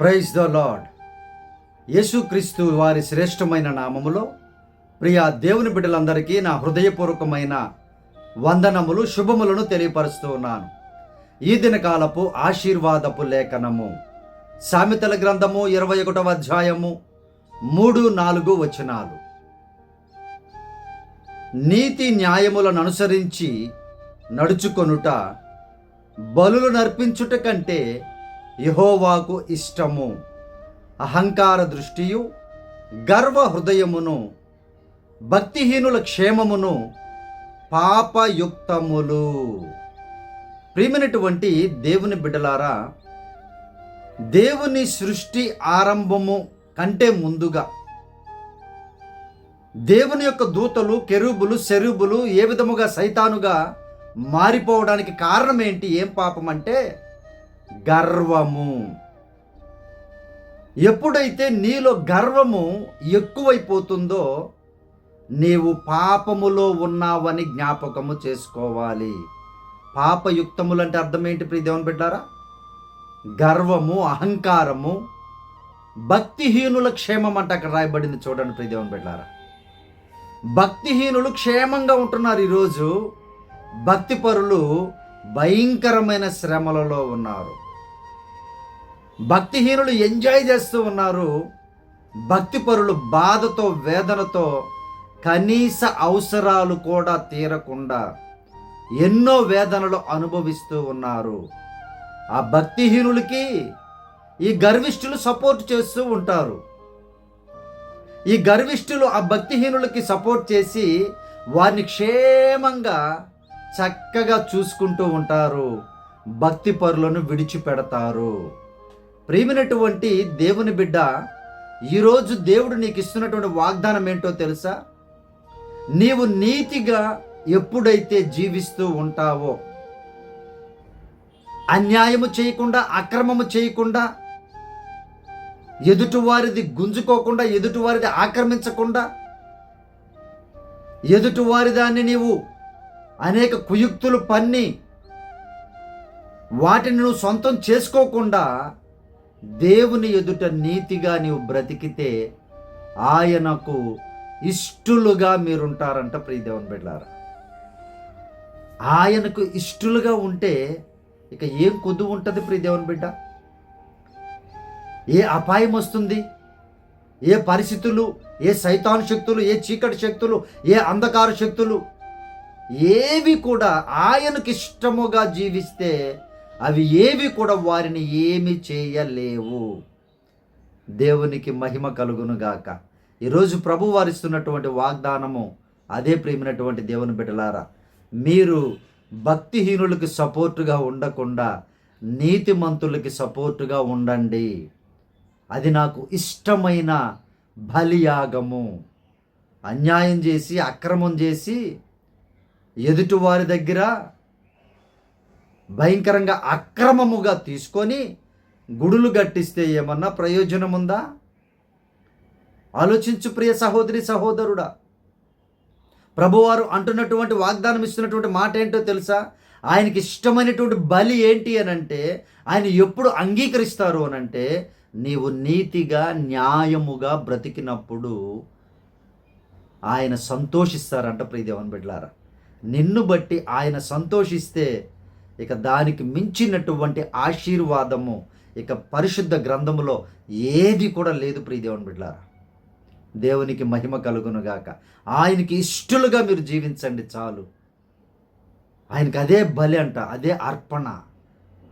Praise the lord యేసుక్రీస్తు వారి శ్రేష్టమైన నామములో ప్రియ దేవుని బిడ్డలందరికీ నా హృదయపూర్వకమైన వందనములు శుభములను తెలియపరుస్తూ ఉన్నాను. ఈ దినకాలపు ఆశీర్వాదపు లేఖనము. సామెతల గ్రంథము ఇరవై ఒకటవ అధ్యాయము మూడు నాలుగు వచనాలు. నీతి న్యాయములను అనుసరించి నడుచుకొనుట బలులు నర్పించుట కంటే యహోవాకు ఇష్టము. అహంకార దృష్టియు గర్వ హృదయమును భక్తిహీనుల క్షేమమును పాపయుక్తములు. ప్రియమైనటువంటి దేవుని బిడ్డలారా దేవుని సృష్టి ఆరంభము కంటే ముందుగా దేవుని యొక్క దూతలు కెరూబులు శరూబులు ఏ విధముగా సైతానుగా మారిపోవడానికి కారణం ఏంటి? ఏం పాపం అంటే గర్వము. ఎప్పుడైతే నీలో గర్వము ఎక్కువైపోతుందో నీవు పాపములో ఉన్నావని జ్ఞాపకము చేసుకోవాలి. పాపయుక్తములు అంటే అర్థం ఏంటి ప్రియ దేవుని బిడ్డారా? గర్వము అహంకారము భక్తిహీనుల క్షేమం అంటే అక్కడ రాయబడింది చూడండి ప్రియ దేవుని బిడ్డారా. భక్తిహీనులు క్షేమంగా ఉంటున్నారు ఈరోజు. భక్తిపరులు భయంకరమైన శ్రమలలో ఉన్నారు. భక్తిహీనులు ఎంజాయ్ చేస్తూ ఉన్నారు. భక్తిపరులు బాధతో వేదనతో కనీస అవసరాలు కూడా తీరకుండా ఎన్నో వేదనలు అనుభవిస్తూ ఉన్నారు. ఆ భక్తిహీనులకి ఈ గర్విష్ఠులు సపోర్ట్ చేస్తూ ఉంటారు. ఈ గర్విష్ఠులు ఆ భక్తిహీనులకి సపోర్ట్ చేసి వారిని క్షేమంగా చక్కగా చూసుకుంటూ ఉంటారు. భక్తి పరులను విడిచిపెడతారు. ప్రేమినటువంటి దేవుని బిడ్డ ఈరోజు దేవుడు నీకు ఇస్తున్నటువంటి వాగ్దానం ఏంటో తెలుసా? నీవు నీతిగా ఎప్పుడైతే జీవిస్తూ ఉంటావో అన్యాయము చేయకుండా అక్రమము చేయకుండా ఎదుటివారిది గుంజుకోకుండా ఎదుటివారిది ఆక్రమించకుండా ఎదుటివారి దాన్ని నీవు అనేక కుయుక్తులు పన్ని వాటిని నువ్వు సొంతం చేసుకోకుండా దేవుని ఎదుట నీతిగా నీవు బ్రతికితే ఆయనకు ఇష్టలుగా మీరుంటారంట ప్రియదేవన్ బిడ్డారా ఆయనకు ఇష్టలుగా ఉంటే ఇక ఏం కొద్దు ఉంటుంది ప్రియదేవన్ బిడ్డ? ఏ అపాయం వస్తుంది? ఏ పరిస్థితులు? ఏ సైతాను శక్తులు? ఏ చీకటి శక్తులు? ఏ అంధకార శక్తులు? ఏవి కూడా ఆయనకి ఇష్టముగా జీవిస్తే అవి ఏవి కూడా వారిని ఏమి చేయలేవు. దేవునికి మహిమ కలుగునుగాక. ఈరోజు ప్రభు వారిస్తున్నటువంటి వాగ్దానము అదే ప్రేమినటువంటి దేవుని బిడ్డలారా మీరు భక్తిహీనులకి సపోర్టుగా ఉండకుండా నీతిమంతులకి సపోర్టుగా ఉండండి. అది నాకు ఇష్టమైన బలియాగము. అన్యాయం చేసి అక్రమం చేసి ఎదుటివారి దగ్గర భయంకరంగా అక్రమముగా తీసుకొని గుడులు గట్టిస్తే ఏమన్నా ప్రయోజనం ఉందా? ఆలోచించు ప్రియ సహోదరి సహోదరుడా. ప్రభువారు అంటున్నటువంటి వాగ్దానం ఇస్తున్నటువంటి మాట ఏంటో తెలుసా? ఆయనకి ఇష్టమైనటువంటి బలి ఏంటి అని అంటే ఆయన ఎప్పుడు అంగీకరిస్తారు అని అంటే నీవు నీతిగా న్యాయముగా బ్రతికినప్పుడు ఆయన సంతోషిస్తారంట ప్రియదేవన్ బిడ్లారా నిన్ను బట్టి ఆయన సంతోషిస్తే ఇక దానికి మించినటువంటి ఆశీర్వాదము ఇక పరిశుద్ధ గ్రంథములో ఏది కూడా లేదు ప్రియదేవుని బిడ్డారా దేవునికి మహిమ కలుగునుగాక ఆయనకి ఇష్టలుగా మీరు జీవించండి చాలు. ఆయనకి అదే బలి అంట అదే అర్పణ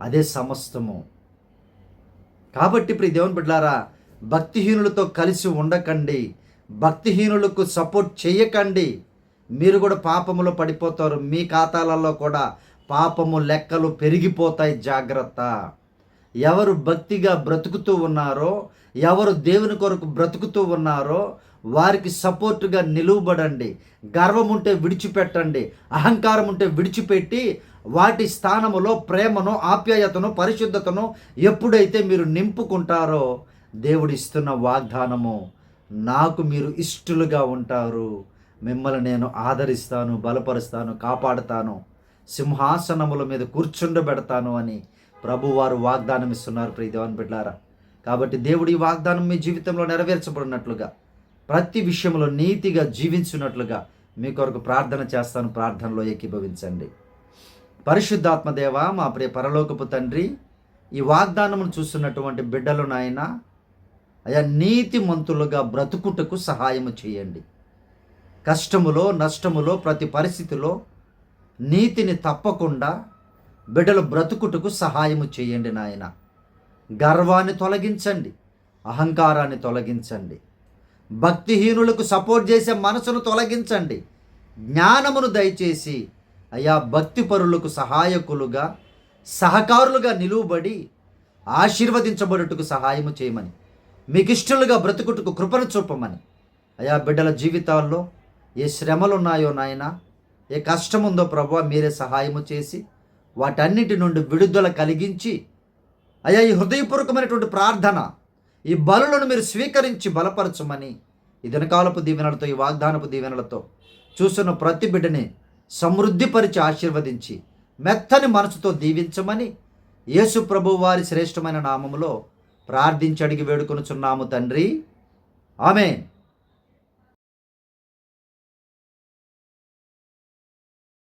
అదే సమస్తము. కాబట్టి ప్రియ దేవుని బిడ్డారా భక్తిహీనులతో కలిసి ఉండకండి. భక్తిహీనులకు సపోర్ట్ చేయకండి. మీరు కూడా పాపములో పడిపోతారు. మీ ఖాతాలలో కూడా పాపము లెక్కలు పెరిగిపోతాయి. జాగ్రత్త. ఎవరు భక్తిగా బ్రతుకుతూ ఉన్నారో ఎవరు దేవుని కొరకు బ్రతుకుతూ ఉన్నారో వారికి సపోర్టుగా నిలువబడండి. గర్వం ఉంటే విడిచిపెట్టండి. అహంకారం ఉంటే విడిచిపెట్టి వాటి స్థానములో ప్రేమను ఆప్యాయతను పరిశుద్ధతను ఎప్పుడైతే మీరు నింపుకుంటారో దేవుడు ఇస్తున్న వాగ్దానము నాకు మీరు ఇష్టలుగా ఉంటారు. మిమ్మల్ని నేను ఆదరిస్తాను బలపరుస్తాను కాపాడుతాను సింహాసనముల మీద కూర్చుండబెడతాను అని ప్రభువారు వాగ్దానం ఇస్తున్నారు ప్రియదేవన్ బిడ్డారా కాబట్టి దేవుడు ఈ వాగ్దానం మీ జీవితంలో నెరవేర్చబడినట్లుగా ప్రతి విషయంలో నీతిగా జీవించినట్లుగా మీ కొరకు ప్రార్థన చేస్తాను ప్రార్థనలో ఏకీభవించండి. పరిశుద్ధాత్మదేవ మా ప్రియ పరలోకపు తండ్రి ఈ వాగ్దానమును చూస్తున్నటువంటి బిడ్డలు నాయన అయా నీతిమంతులుగా బ్రతుకుటకు సహాయము చేయండి. కష్టములో నష్టములో ప్రతి పరిస్థితిలో నీతిని తప్పకుండా బిడ్డలు బ్రతుకుటకు సహాయము చేయండి నాయన. గర్వాన్ని తొలగించండి అహంకారాన్ని తొలగించండి. భక్తిహీనులకు సపోర్ట్ చేసే మనసును తొలగించండి. జ్ఞానమును దయచేసి అయా భక్తిపరులకు సహాయకులుగా సహకారులుగా నిలువబడి ఆశీర్వదించబడుటకు సహాయము చేయమని మీకు ఇష్టలుగా బ్రతుకుటకు కృపను చూపమని అయా బిడ్డల జీవితాల్లో ఏ శ్రమలు ఉన్నాయో నాయన ఏ కష్టం ఉందో ప్రభు మీరే సహాయము చేసి వాటన్నిటి నుండి విడుదల కలిగించి అయ్యా ఈ హృదయపూర్వకమైనటువంటి ప్రార్థన ఈ బలులను మీరు స్వీకరించి బలపరచమని ఈ దినకాలపు దీవెనలతో ఈ వాగ్దానపు దీవెనలతో చూస్తున్న ప్రతి బిడ్డని సమృద్ధిపరిచి ఆశీర్వదించి మెత్తని మనసుతో దీవించమని యేసు ప్రభు వారి శ్రేష్టమైన నామములో ప్రార్థించి అడిగి వేడుకొనుచున్నాము తండ్రి. ఆమెన్.